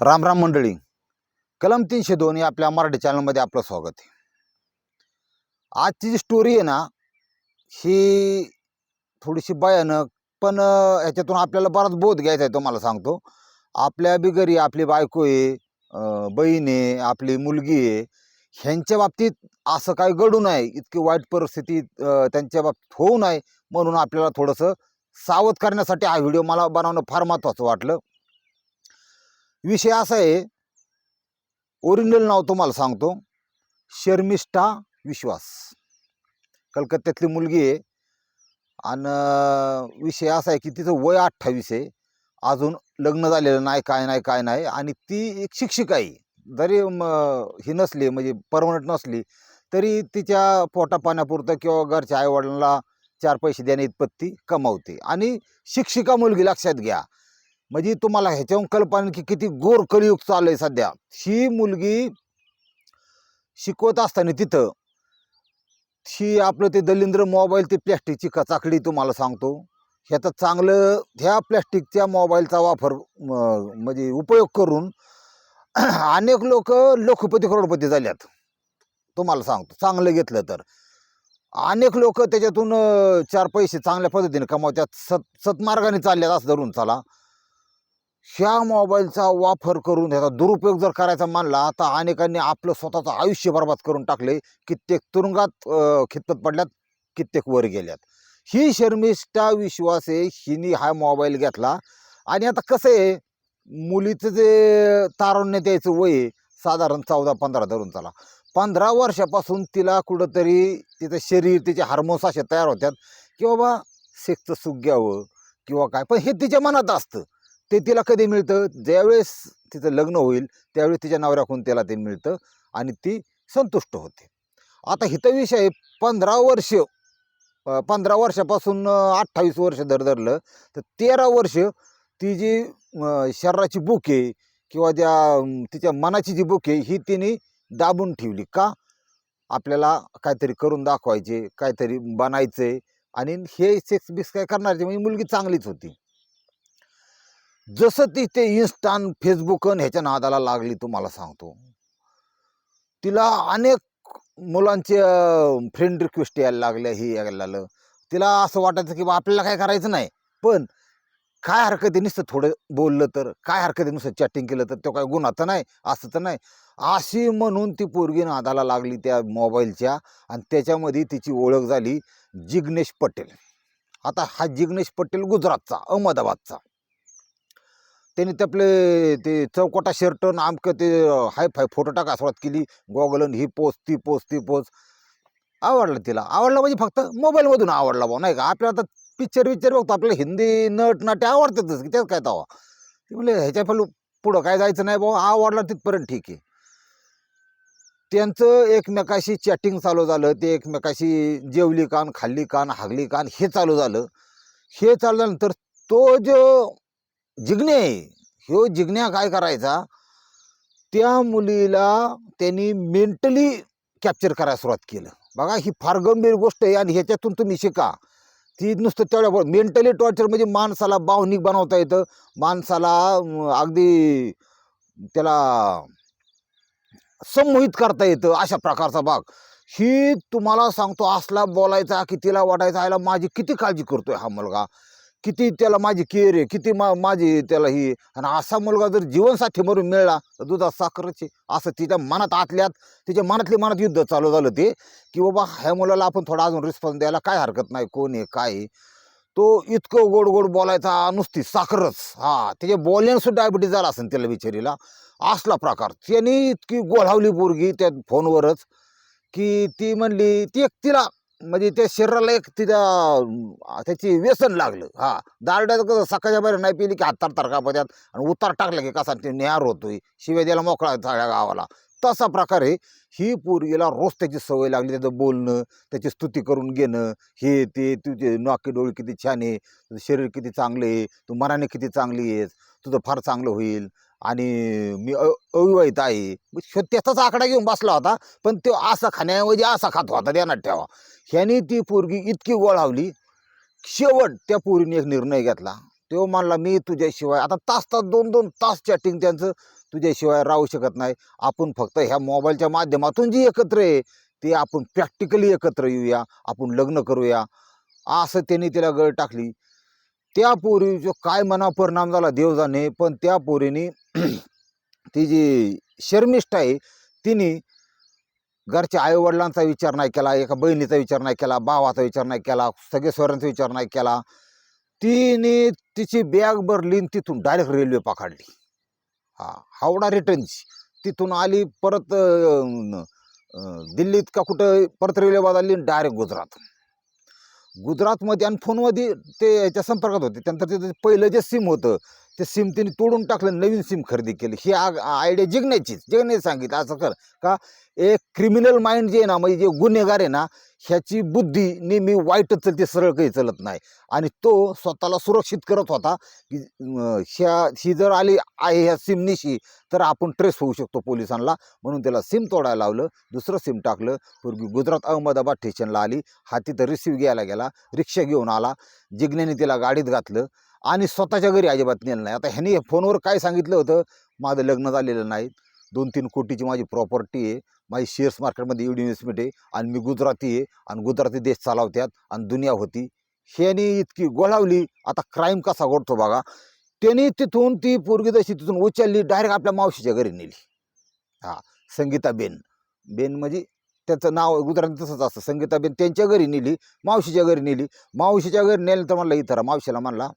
राम राम मंडळी. कलम तीनशे दोन या आपल्या मराठी चॅनलमध्ये आपलं स्वागत आहे. आजची जी स्टोरी आहे ना ही थोडीशी भयानक पण ह्याच्यातून आपल्याला बराच बोध घ्यायचा आहे तुम्हाला सांगतो. आपल्या बी घरी आपली बायको आहे बहीण आहे आपली मुलगी आहे. ह्यांच्या बाबतीत असं काही घडू नये इतकी वाईट परिस्थिती त्यांच्या बाबतीत होऊ नये म्हणून आपल्याला थोडंसं सावध करण्यासाठी हा व्हिडिओ मला बनवणं फार महत्त्वाचं वाटलं. विषय असा आहे ओरिजिनल नाव तुम्हाला सांगतो. शर्मिष्ठा विश्वास. कलकत्त्यातली मुलगी आहे. आणि विषय असा आहे की तिचं वय अठ्ठावीस आहे. अजून लग्न झालेलं नाही काय नाही काय नाही. आणि ती एक शिक्षिका आहे. जरी म, ही नसली म्हणजे परमनंट नसली तरी तिच्या पोटा पाण्यापुरतं किंवा घरच्या आईवडिलांना चार पैसे देण्या इतपत ती कमावते. आणि शिक्षिका मुलगी लक्षात घ्या. म्हणजे तुम्हाला ह्याच्याहून कल्पना की किती गोर कलियुग चालू आहे सध्या. ही मुलगी शिकवत असताना तिथं ही आपलं ते दलिंद्र मोबाईल ते प्लॅस्टिकची चाकडी तुम्हाला सांगतो. ह्याचं चांगलं ह्या प्लॅस्टिकच्या मोबाईलचा वापर म- म्हणजे उपयोग करून अनेक लोक लखपती करोडपती झाल्यात. तुम्हाला सांगतो चांगलं घेतलं तर. अनेक लोक त्याच्यातून चार पैसे चांगल्या पद्धतीने कमावतात. सत सतमार्गाने चालल्यात असं धरून चला. ह्या मोबाईलचा वापर करून ह्याचा दुरुपयोग जर करायचा मानला तर अनेकांनी आपलं स्वतःचं आयुष्य बर्बाद करून टाकले. कित्येक तुरुंगात खितपत पडल्यात कित्येक वर गेल्यात. ही शर्मिष्ठा विश्वास आहे हिने हा मोबाईल घेतला. आणि आता कसं आहे मुलीचं जे तारुण्य द्यायचं वय आहे, साधारण चौदा पंधरा धरून चला. पंधरा वर्षापासून तिला कुठंतरी तिचं शरीर तिचे हार्मोन्स असे तयार होतात की बाबा सेक्सचं सुख घ्यावं किंवा काय. पण हे तिच्या मनात असतं. ते तिला कधी मिळतं? ज्यावेळेस तिचं लग्न होईल त्यावेळेस तिच्या नवऱ्याकडून तिला ते मिळतं आणि ती संतुष्ट होते. आता हिथं विषय आहे, पंधरा वर्ष पंधरा वर्षापासून अठ्ठावीस वर्ष धर धरलं तर तेरा वर्ष ती जी शरीराची बुक आहे किंवा ज्या तिच्या मनाची जी बुक आहे ही तिने दाबून ठेवली. का? आपल्याला काहीतरी करून दाखवायचे काहीतरी बनायचे आणि हे सेक्स बिक्स काय करणार? म्हणजे मुलगी चांगलीच होती. जसं ती ते इन्स्टान फेसबुक अन ह्याच्या नादाला लागली तुम्हाला सांगतो. तिला अनेक मुलांचे फ्रेंड रिक्वेस्ट यायला लागल्या हे यायला लागलं. तिला असं वाटायचं की बा आपल्याला काय करायचं नाही. पण काय हरकत आहे नुसतं थोडं बोललं तर काय हरकत आहे नुसतं चॅटिंग केलं तर तो काय गुन्हा नाही असं तर नाही. अशी म्हणून ती पोरगी नादाला लागली त्या मोबाईलच्या आणि त्याच्यामध्ये तिची ओळख झाली जिग्नेश पटेल. आता हा जिग्नेश पटेल गुजरातचा अहमदाबादचा. त्यांनी ते आपले ते चौकोटा शर्ट आमकं ते हाय फाय फोटो टाका सुरुवात केली. गॉगलन ही पोच ती पोच ती पोच आवडलं तिला. आवडलं म्हणजे फक्त मोबाईलमधून आवडला भाऊ नाही का? आपल्याला आता पिक्चर विक्चर बघतो. आपल्याला हिंदी नट नाटे आवडतातच की त्यात काय तवा? ते म्हणले ह्याच्या पहिले पुढं काय जायचं नाही भाऊ. आवडला तिथपर्यंत ठीक आहे. त्यांचं एकमेकाशी चॅटिंग चालू झालं. ते एकमेकाशी जेवली कान खाल्ली कान हागली कान हे चालू झालं. हे चालू झाल्यानंतर तो जो जिग्ने ह्यो जिग्न्या काय करायचा? त्या मुलीला त्यांनी मेंटली कॅप्चर करायला सुरुवात केलं. बघा ही फार गंभीर गोष्ट आहे आणि ह्याच्यातून तुम्ही शिका. ती नुसतं तेवढ्या मेंटली टॉर्चर म्हणजे माणसाला भावनिक बनवता येतं. माणसाला अगदी त्याला संमोहित करता येतं अशा प्रकारचा भाग. ही तुम्हाला सांगतो असला बोलायचा की तिला वाटायचा आयला माझी किती काळजी करतोय हा मुलगा. किती त्याला माझी केअर आहे किती मा माझी त्याला ही आणि असा मुलगा जर जीवनसाथी म्हणून मिळला तर दुधात साखरच असं तिच्या मनात आतल्यात तिच्या मनातल्या मनात युद्ध चालू झालं ते की बाबा ह्या मुलाला आपण थोडा अजून रिस्पॉन्स द्यायला काय हरकत नाही कोण आहे काय आहे. तो इतकं गोड गोड बोलायचा नुसती साखरच. हा त्याच्या बोलण्यानं सुद्धा डायबिटीज झाला असेल त्याला बिचारीला. असला प्रकार. त्याने इतकी गोळावली पोरगी त्या फोनवरच की ती म्हणली ती एक तिला म्हणजे त्या शरीराला एक तिच्या त्याची व्यसन लागलं. हा दारड्यात कसं सकाळच्या बाहेर नाही पिली की हातार तारखा पद्यात आणि उतार टाकला की कसा ते न्यार होतोय. शिवाय द्यायला मोकळा सगळ्या गावाला. तसा प्रकारे ही पोरगीला रोज त्याची सवय लागली त्याचं बोलणं त्याची स्तुती करून घेणं. हे ते तुझे नाकी डोळे किती छान आहे. तुझं शरीर किती चांगलं आहे. तू मनाने किती चांगली आहेस. तुझं फार चांगलं होईल. आणि मी अ अविवाहित आहे. मग त्याचाच आकडा घेऊन बसला होता पण तो असा खाण्याऐवजी असा खात होता त्यांना ठेवा. ह्याने ती पोरगी इतकी गोळावली शेवट त्या पोरीने एक निर्णय घेतला. तो म्हणला मी तुझ्याशिवाय आता तास तास दोन दोन तास चॅटिंग त्यांचं तुझ्याशिवाय राहू शकत नाही. आपण फक्त ह्या मोबाईलच्या माध्यमातून जी एकत्र आहे ते आपण प्रॅक्टिकली एकत्र येऊया आपण लग्न करूया. असं त्यांनी तिला गळ टाकली. त्या पोरीचं काय मना परिणाम झाला देव जाणे पण त्या पोरीने ती जी शर्मिष्ठ आहे तिने घरच्या आईवडिलांचा विचार नाही केला एका बहिणीचा विचार नाही केला भावाचा विचार नाही केला सगळे स्वरांचा विचार नाही केला. तिने तिची बॅग भरली आणि तिथून डायरेक्ट रेल्वे पकडली हा हावडा रिटर्नची. तिथून आली परत दिल्लीत का कुठं परत रेल्वे बदलली डायरेक्ट गुजरात. गुजरातमध्ये आणि फोनमध्ये ते याच्या संपर्कात होते. त्यानंतर तिथं पहिलं जे सिम होतं ते सिम तिने तोडून टाकलं नवीन सिम खरेदी केली. ही आयडिया जिंकण्याचीच जिंकण्याची सांगितलं असं कर. का? एक क्रिमिनल माइंड जे आहे ना म्हणजे जे गुन्हेगार आहे ना ह्याची बुद्धी नेहमी वाईटच चलते सरळ काही चलत नाही. आणि तो स्वतःला सुरक्षित करत होता की ह्या ही जर आली आहे ह्या सिमनिशी तर आपण ट्रेस होऊ शकतो पोलिसांना. म्हणून त्याला सिम तोडायला लावलं दुसरं सिम टाकलं. पूर्वी गुजरात अहमदाबाद स्टेशनला आली. हा तिथं रिसिव्ह घ्यायला गेला. रिक्षा घेऊन आला. जिग्नेने तिला गाडीत घातलं. आणि स्वतःच्या घरी अजिबात नेलं नाही. आता ह्याने फोनवर काय सांगितलं होतं? माझं लग्न झालेलं नाही. दोन तीन कोटीची माझी प्रॉपर्टी आहे. माझी शेअर्स मार्केटमध्ये एवढी इन्व्हेस्टमेंट आहे. आणि मी गुजराती आहे. आणि गुजराती देश चालवत्यात. आणि दुनिया होती. ह्यानी इतकी गोळावली. आता क्राईम कसा घडतो बघा? त्यांनी तिथून ती पोरगी जशी तिथून उचलली डायरेक्ट आपल्या मावशीच्या घरी नेली. हां संगीता बेन. बेन म्हणजे त्याचं नाव गुजराती तसंच असतं. संगीताबेन त्यांच्या घरी नेली. मावशीच्या घरी नेली. मावशीच्या घरी नेलं तर म्हणलं इथं मावशीला म्हणला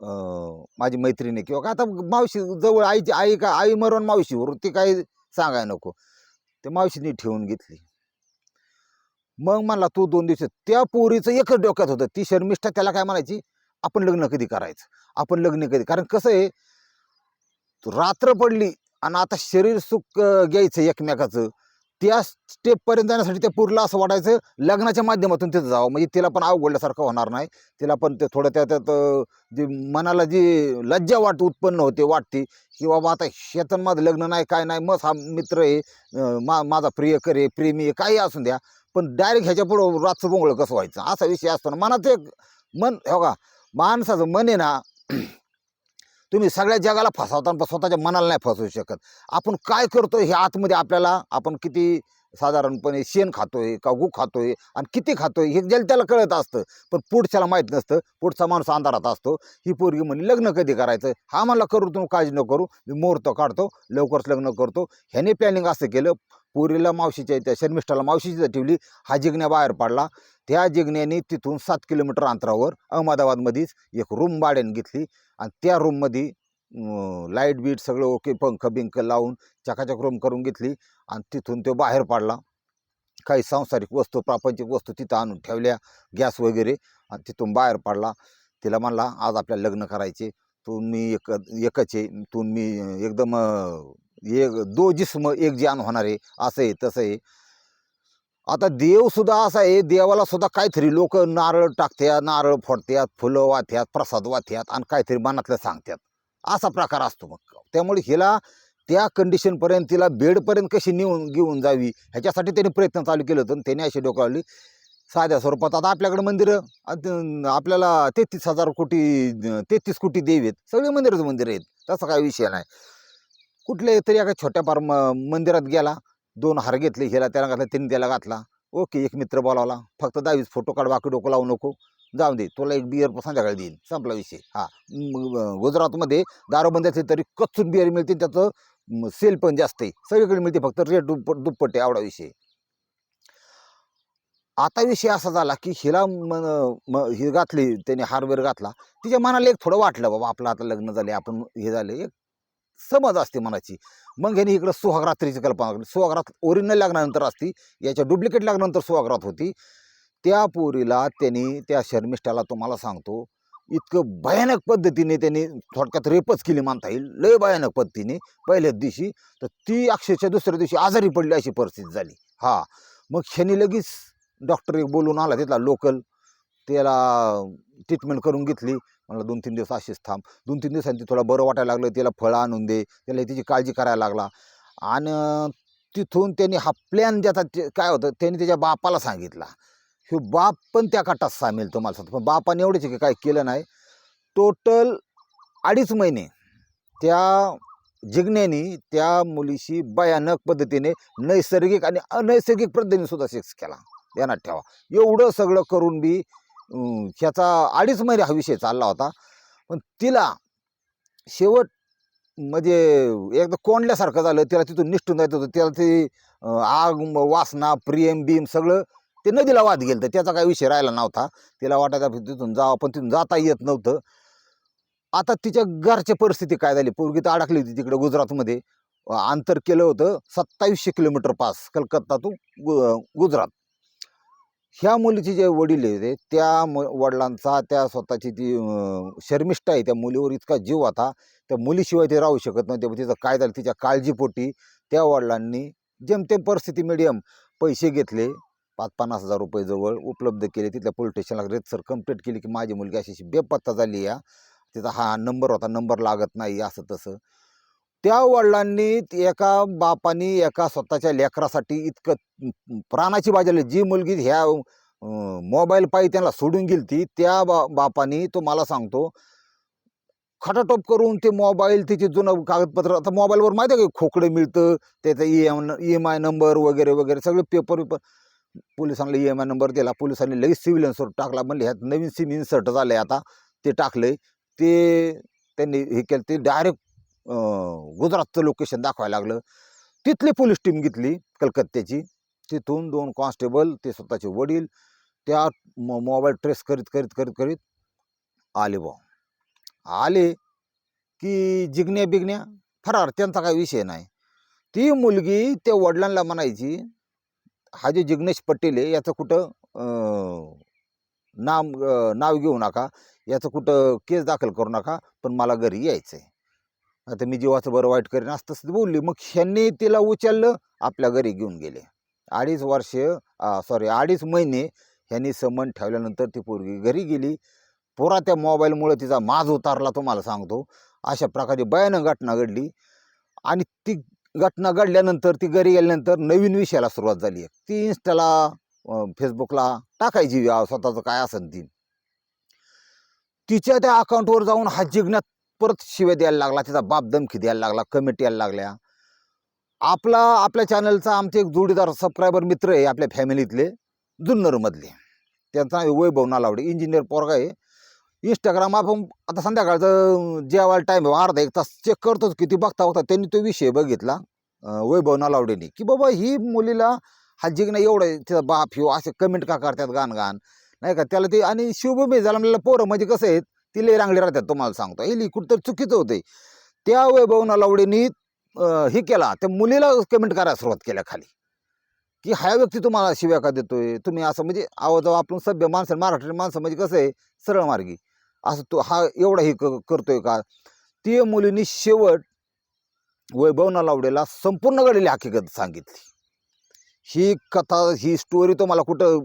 माझी मैत्रिणी किंवा का आता मावशी जवळ आईची आई का आई मरण मावशीवर ती काही सांगाय नको. ते मावशीने ठेवून घेतली. मग म्हणला तू दोन दिवस त्या पोरीचं एकच डोक्यात होतं. ती शर्मिष्ठा त्याला काय म्हणायची? आपण लग्न कधी करायचं? आपण लग्न कधी कारण कसं आहे रात्र पडली आणि आता शरीर सुख घ्यायचं एकमेकाचं. त्या स्टेपपर्यंत जाण्यासाठी त्या पुरलं असं वाटायचं. लग्नाच्या माध्यमातून तिथं जावं. म्हणजे तिला पण अवघडल्यासारखं होणार नाही. तिला पण ते थोडं त्या त्यात जे जी मनाला जी लज्जा वाट उत्पन्न होते वाटते की बाबा आता शेतन माझं लग्न नाही काय नाही मग हा मित्र आहे मा माझा प्रियकर आहे प्रेमी आहे काही असून द्या. पण डायरेक्ट ह्याच्या पुढं रातचं बोंगळं कसं व्हायचं? असा विषय असतो. ना मनात एक मन हो का माणसाचं मन आहे ना तुम्ही सगळ्या जगाला फसवता पण स्वतःच्या मनाला नाही फसवू शकत. आपण काय करतो हे आतमध्ये आपल्याला आपण किती साधारणपणे शेण खातोय का गू खातोय आणि किती खातोय हे ज्याला त्याला कळत असतं. पण पुढच्याला माहीत नसतं पुढचा माणूस अंधारात असतो. ही पोरगी म्हणे लग्न कधी करायचं? हा मला करू तुम्ही काळजी न करू. मी मुहूर्त काढतो लवकरच लग्न करतो. ह्याने प्लॅनिंग असं केलं. पोरीला मावशीच्या त्या शर्मिष्ठाला मावशीची ठेवली. हा जिग्ण्या बाहेर पडला. त्या जिग्ण्याने तिथून सात किलोमीटर अंतरावर अहमदाबादमध्येच एक रूम भाड्याने घेतली. आणि त्या रूममध्ये लाइट बीट सगळं ओके पंख बिंक लावून चकाचक रूम करून घेतली आणि तिथून तो बाहेर पडला. काही सांसारिक वस्तू प्रापंचिक वस्तू तिथं आणून ठेवल्या गॅस वगैरे आणि तिथून बाहेर पडला. तिला म्हणला आज आपल्याला लग्न करायचे. तू मी एक एकच आहे. तू मी एकदम एक दो जिस्म एक जान होणार आहे. असं आहे तसं आहे. आता देवसुद्धा असा आहे देवाला सुद्धा काहीतरी लोक नारळ टाकत्यात नारळ फोडत्यात फुलं वाथ्यात प्रसाद वाथ्यात आणि काहीतरी मनातलं सांगतात. असा प्रकार असतो मग. त्यामुळे हिला त्या कंडिशनपर्यंत तिला बेडपर्यंत कशी नेऊन घेऊन जावी ह्याच्यासाठी त्याने प्रयत्न चालू केलं होतं त्यांनी त्याने अशी डोकावली साध्या स्वरूपात आता आपल्याकडे मंदिरं आपल्याला तेहतीस हजार कोटी तेहतीस कोटी देवी आहेत. सगळे मंदिरच मंदिरं आहेत. तसा काही विषय नाही. कुठल्या तरी एका छोट्या फार म- मंदिरात गेला दोन हार घेतले हिला त्याला घातला त्यांनी त्याला घातला. ओके एक मित्र बोलावला फक्त दहावीस फोटो काढ बाकी डोकं लावू नको. जाऊ दे तुला एक बिअर संध्याकाळी देईन. संपला विषय. हा. गुजरातमध्ये दारूबंदी असली तरी कच्चून बिअर मिळते त्याचं सेल पण जास्त आहे. सगळीकडे मिळते फक्त रेट दुप्पट दुप्पट आहे विषय. आता विषय असा झाला की हिला हे घातली त्याने हारवेअर घातला. तिच्या मनाला एक थोडं वाटलं बाबा आपलं आता लग्न झाले आपण हे झाले एक समज असते मनाची मग ह्याने इकडं सुहागरात्रीची कल्पना केली सुहागरात ओरिजिनल लग्नानंतर असती याच्या डुप्लिकेट लग्नानंतर सुहागरात होती. त्या पोरीला त्यांनी त्या शर्मिष्ठाला तुम्हाला सांगतो इतकं भयानक पद्धतीने त्यांनी थोडक्यात रेपच केली मानता येईल. लय भयानक पद्धतीने. पहिल्याच दिवशी तर ती अक्षरशः दुसऱ्या दिवशी आजारी पडली अशी परिस्थिती झाली. हां. मग शनी लगेच डॉक्टर एक बोलून आला तिथला लोकल त्याला ट्रीटमेंट करून घेतली. मला दोन तीन दिवस अशीच थांब. दोन तीन दिवसांनी थोडं बरं वाटायला लागलं त्याला फळं आणून दे. त्याला तिची काळजी करायला लागला. आणि तिथून त्यांनी हा प्लॅन ज्याचा ते- काय होतं त्यांनी त्याच्या बापाला सांगितला. हे बाप पण त्या काटात सामील तुम्हाला सांगतो. पण बापाने एवढेच की काय केलं नाही. टोटल अडीच महिने त्या जिज्ञानी त्या मुलीशी भयानक पद्धतीने नैसर्गिक आणि अनैसर्गिक पद्धतीने सुद्धा सेक्स केला. ध्यानात ठेवा. एवढं सगळं करून बी ह्याचा अडीच महिने हा विषय चालला होता. पण तिला शेवट म्हणजे एकदा कोंडल्यासारखं झालं. तिला तिथून निष्ठून जायचं होतं. तिला ती आग म- वासना प्रेम बीम सगळं ते नदीला वाद गेलं तर त्याचा काही विषय राहिला नव्हता. तिला वाटायचं तिथून जावं पण तिथून जाता येत नव्हतं. आता तिच्या घरची परिस्थिती काय झाली? पूर्वी तर अडकली होती तिकडे गुजरातमध्ये. अंतर केलं होतं सत्तावीसशे किलोमीटर पास कलकत्ता टू गु- गुजरात. ह्या मुलीचे जे वडील होते त्या म- वडिलांचा त्या स्वतःची ती शर्मिष्ठा आहे. त्या मुलीवर इतका जीव होता. त्या मुलीशिवाय ते राहू शकत नव्हते. तिचं काय झालं? तिच्या काळजीपोटी त्या वडिलांनी जेमतेम परिस्थिती मिडियम पैसे घेतले. पाच पन्नास हजार रुपये जवळ उपलब्ध केले. तिथल्या पोलीस स्टेशनला रेत सर कंप्लेंट केली की माझी मुलगी अशी अशी बेपत्ता झाली या. तिचा हा नंबर होता. नंबर लागत नाही असं तसं त्या वडिलांनी एका बापानी एका स्वतःच्या लेकरासाठी इतकं प्राणाची बाजली जी मुलगी ह्या मोबाईल पायी त्यांना सोडून गेली ती त्या बा बापानी तो मला सांगतो खटाटोप करून ते मोबाईल तिचे जुनं कागदपत्र आता मोबाईलवर माहिती आहे का खोकडं मिळतं त्याचा E M E M I number वगैरे वगैरे सगळे पेपर पेपर पोलिसांना ई एम आय नंबर दिला पोलिसांनी लगेच सिव्हिलन्सवर टाकला म्हणजे ह्यात नवीन सिम इन्सर्ट झालं आहे आता. ते टाकलं ते त्यांनी हे केलं ते डायरेक्ट गुजरातचं लोकेशन दाखवायला लागलं. तिथली पोलीस टीम घेतली कलकत्त्याची. तिथून दोन कॉन्स्टेबल ते स्वतःचे वडील त्या मो मोबाईल ट्रेस करीत करीत करीत करीत आले बुवा. आले की जिग्न्या बिगण्या फरार त्यांचा काही विषय नाही. ती मुलगी त्या वडिलांना म्हणायची हा जे जिग्नेश पटेल आहे याचं कुठं नाम नाव घेऊ नका याचं कुठं केस दाखल करू नका पण मला घरी यायचं आहे आता मी जीवाचं बरं वाईट करेन असं तसं बोलली. मग ह्यांनी तिला उचललं आपल्या घरी घेऊन गेले. अडीच वर्ष सॉरी अडीच महिने ह्यांनी समन ठेवल्यानंतर ती पोरगी घरी गेली. पुरा त्या मोबाईलमुळं तिचा माज उतारला तुम्हाला सांगतो. अशा प्रकारे भयानक घटना घडली. आणि ती घटना घडल्यानंतर ती घरी गेल्यानंतर नवीन विषयाला सुरुवात झाली. आहे ती इन्स्टाला फेसबुकला टाकायची स्वतःचं काय असेल ती. तिच्या त्या अकाउंटवर जाऊन हा जिंकण्यात परत शिव्या द्यायला लागला तिचा बाप धमकी द्यायला लागला कमेंट यायला लागल्या. आपला आपल्या चॅनलचा आमचे एक जोडीदार सबस्क्रायबर मित्र आहे आपल्या फॅमिलीतले जुन्नरमधले. त्यांचा नाव वैभव नालावडे इंजिनियर पोरगा आहे. इंस्टाग्राम आपण आता संध्याकाळचं जेवायला टाईम अर्धा एक तास चेक करतोच किती बघता बघता त्यांनी तो विषय बघितला वैभव नालावडेने. की बाबा ही मुलीला हा जिग्न एवढं तिचा बाप ह्यो असे कमेंट का करतात गाण गाण नाही का त्याला ते आणि शिवभूमी झाला म्हणलं पोरं म्हणजे कसं आहेत ती लई रांगडी राहतात तुम्हाला सांगतो. हे कुठं चुकीचं होते त्या वैभवना लावडीनी हे केला. त्या मुलीला कमेंट करायला सुरुवात केल्या खाली. की हा व्यक्ती तुम्हाला शिव्या का देतोय? तुम्ही असं म्हणजे आवाज आपण सभ्य माणसं महाराष्ट्र माणसं म्हणजे कसं आहे सरळ मार्गी. असं तो हा एवढा हे क- करतोय का? ती मुलीनी शेवट वैभवना लावडेला संपूर्ण घडलेली हकीकत सांगितली. ही कथा ही स्टोरी तुम्हाला कुठं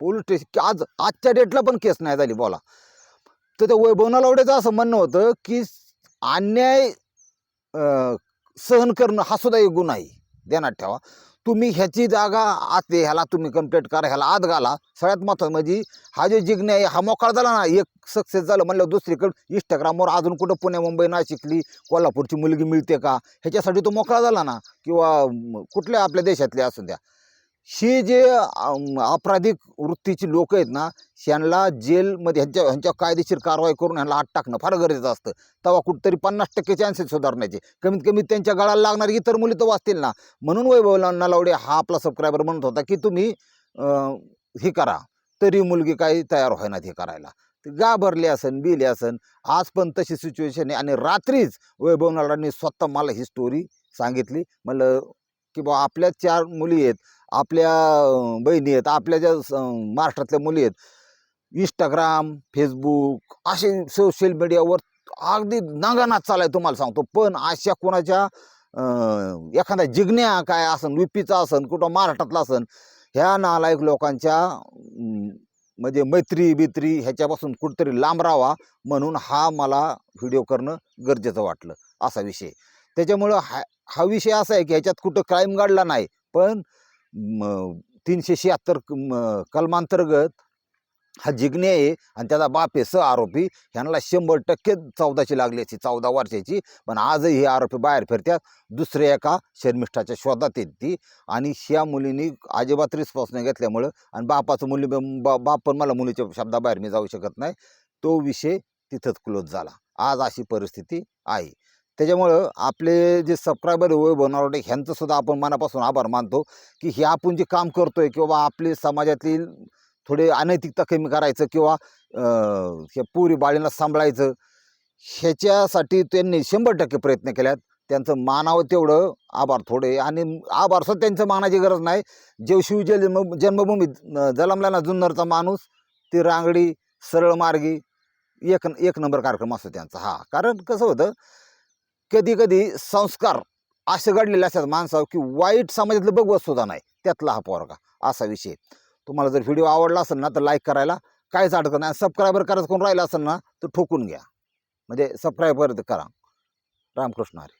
पोलीस स्टेशन आज आजच्या डेटला पण केस नाही झाली बोला. तर त्या वैभव नालावडेचं असं म्हणणं होतं की अन्याय सहन करणं हा सुद्धा एक गुन्हा आहे. ध्यानात ठेवा. तुम्ही ह्याची जागा आते ह्याला तुम्ही कंप्लीट करा ह्याला आत घाला. सगळ्यात महत्त्वाचं म्हणजे हा जो जिग्न आहे हा मोकळा झाला ना एक सक्सेस झालं म्हणलं दुसरीकडं इंस्टाग्रामवर अजून कुठं पुणे मुंबई नाशिकली कोल्हापूरची मुलगी मिळते का? ह्याच्यासाठी तो मोकळा झाला ना किंवा कुठल्या आपल्या देशातले असू द्या. हे जे आपराधिक वृत्तीची लोक आहेत ना ह्यांना जेलमध्ये ह्यांच्या ह्यांच्या कायदेशीर कारवाई करून ह्यांना आत टाकणं फार गरजेचं असतं. तेव्हा कुठंतरी पन्नास टक्के चान्सेस सुधारण्याचे. कमीत कमी त्यांच्या गळाला लागणारी इतर मुली तर वाचतील ना. म्हणून वैभव नलावडे हा आपला सबस्क्रायबर म्हणत होता की तुम्ही हे करा. तरी मुलगी काही तयार होईनात हे करायला. ते असन बिले असन. आज पण तशी सिच्युएशन आहे. आणि रात्रीच वैभव नलाडांनी स्वतः मला ही स्टोरी सांगितली. म्हणलं की बा आपल्या चार मुली आहेत. आपल्या बहिणी आहेत आपल्या ज्या स- महाराष्ट्रातल्या मुली आहेत इंस्टाग्राम फेसबुक असे सोशल मीडियावर अगदी नांगानाच चालाय तुम्हाला सांगतो. पण अशा कोणाच्या एखादा जिग्न्या काय असन विपीचा असन कुठं महाराष्ट्रातला असन ह्या नालायक लोकांच्या म्हणजे मैत्री बित्री ह्याच्यापासून कुठंतरी लांब राहावा म्हणून हा मला व्हिडिओ करणं गरजेचं वाटलं असा विषय. त्याच्यामुळं हा हा विषय असा आहे की ह्याच्यात कुठं क्राईम घडला नाही. पण तीनशे शहात्तर कलमांतर्गत हा जिग्ने आहे आणि त्याचा बाप आहे स आरोपी. ह्यांना शंभर टक्के चौदाची लागली असती चौदा वर्षाची. पण आजही हे आरोपी बाहेर फिरतात. दुसऱ्या एका शर्मिष्ठाच्या शोधात येत ती. आणि ह्या मुलींनी अजिबात रिस्पॉन्स नाही घेतल्यामुळं आणि बापाचं मुली बा बाप पण मला मुलीच्या शब्दाबाहेर मी जाऊ शकत नाही. तो विषय तिथंच क्लोज झाला. आज अशी परिस्थिती आहे. त्याच्यामुळं आपले जे सबस्क्रायबर वय बनवटे ह्यांचंसुद्धा आपण मनापासून आभार मानतो की हे आपण जे काम करतो आहे किंवा आपली समाजातील थोडे अनैतिकता कमी करायचं किंवा हे पुरी बाळींना सांभाळायचं ह्याच्यासाठी त्यांनी शंभर टक्के प्रयत्न केल्यात. त्यांचं मानावं तेवढं आभार थोडे आणि आभार सुद्धा त्यांचं मानाची गरज नाही. जेव शिव जन्म जन्मभूमीत अं, जन्मला ना जुन्नरचा माणूस ती रांगडी सरळ मार्गी एक एक नंबर कार्यक्रम असतो त्यांचा. हा कारण कसं होतं कधी कधी संस्कार असे घडलेले असतात माणसावर की वाईट समाजातलं बघवत सुद्धा नाही त्यातला हा पोरगा असा विषय. तुम्हाला जर व्हिडिओ आवडला असेल ना तर लाईक करायला. काहीच अडकत नाही. सबस्क्रायबर करायचं कोण राहिला असेल ना तर ठोकून घ्या. म्हणजे सबस्क्रायबर करा. रामकृष्ण हरी.